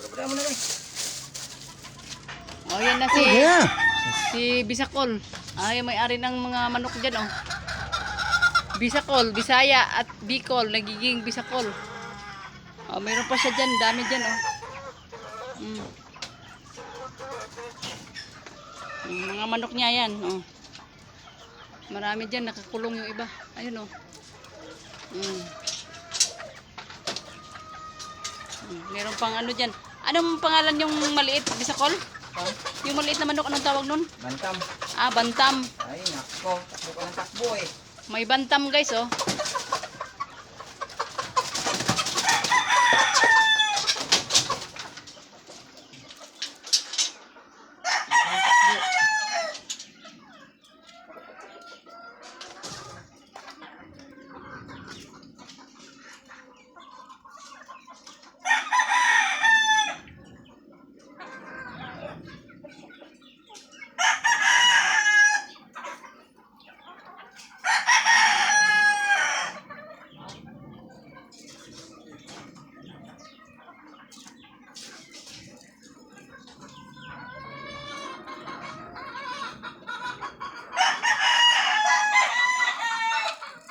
Problema na rin. Oh, yan na si, Yeah. si Bisakol. Ay, may-ari ng mga manok dyan, oh. Bisakol, Bisaya at Bicol, nagiging Bisakol. Oh, mayroon pa siya dyan, dami dyan, oh. Mm. Yung mga manok niya yan, oh. Marami dyan, nakakulong yung iba. Ayun, oh. Mm. Mm, Meron pang ano dyan. Anong pangalan yung maliit, Bisakol? Yung maliit na manok, anong tawag nun? Bantam. Ah, bantam. Ay, nako. Takbo ka ng takbo eh. May bantam guys, oh.